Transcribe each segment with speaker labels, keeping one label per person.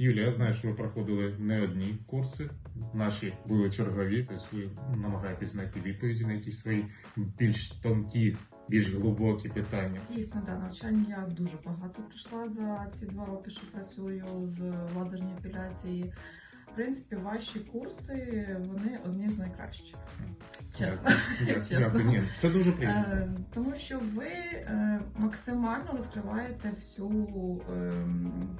Speaker 1: Юлія, я знаю, що ви проходили не одні курси. Наші були чергові, тобто ви намагаєтесь знайти відповіді на якісь свої більш тонкі, більш глибокі питання.
Speaker 2: Дійсно, да, навчання я дуже багато пройшла за ці два роки, що працюю з лазерній епіляції. В принципі, ваші курси вони одні з найкращих. Чесно.
Speaker 1: Дякую.
Speaker 2: Чесно.
Speaker 1: Дякую. Це дуже приємно.
Speaker 2: Е, тому що ви е, максимально розкриваєте всю ем,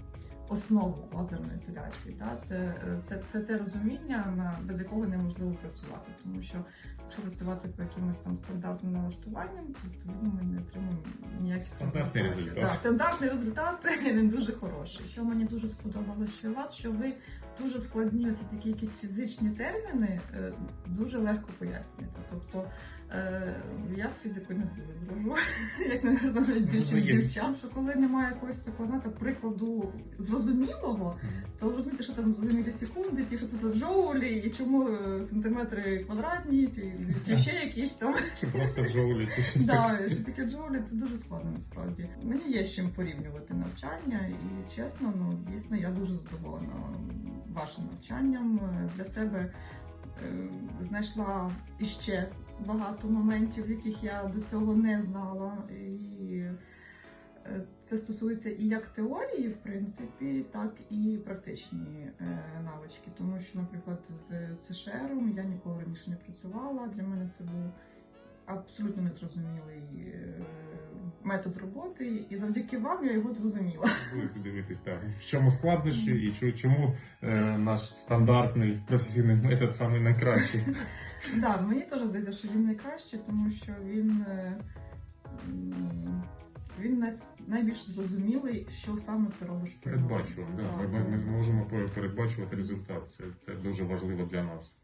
Speaker 2: основу лазерної епіляції. Да? Це, е, це, це те розуміння, на, без якого неможливо працювати. Тому що якщо працювати по якимось там стандартним налаштуванням, то відповідно ми не отримаємо ніяких
Speaker 1: Стандартний результат.
Speaker 2: Да, стандартний результат не дуже хороший. Що мені дуже сподобалося, що у вас, що ви дуже складні оці такі якісь фізичні терміни е, дуже легко пояснюєте. Тобто е, я з фізикою не дуже дружу, як, напевно, навіть більшість
Speaker 1: Ну,
Speaker 2: дівчат, що коли немає якогось такого знаєте, прикладу зрозумілого, то розумієте, що там за мілісекунди, ті, що це за джоулі, і чому е, сантиметри квадратні, чи, чи ще якісь там.
Speaker 1: Чи просто джоулі, чи щось таке.
Speaker 2: Да, що таке джоулі, це дуже складно насправді. Мені є з чим порівнювати навчання, і чесно, ну дійсно я дуже задоволена вашим навчанням. Е, Для себе е, знайшла іще багато моментів, яких я до цього не знала. І це стосується і як теорії, в принципі, так і практичні е, навички. Тому що, наприклад, з США я ніколи раніше не працювала. Для мене це був абсолютно незрозумілий е, метод роботи, і завдяки вам я його зрозуміла.
Speaker 1: Будете дивитись, так. В чому складнощі і чому е, наш стандартний професійний метод саме найкращий.
Speaker 2: Да, мені теж здається, що він найкращий, тому що він, він нас- найбільш зрозумілий, що саме ти робиш.
Speaker 1: Передбачував, да. Ми, ми, зможемо пе- передбачувати результат. Це, це дуже важливо для нас.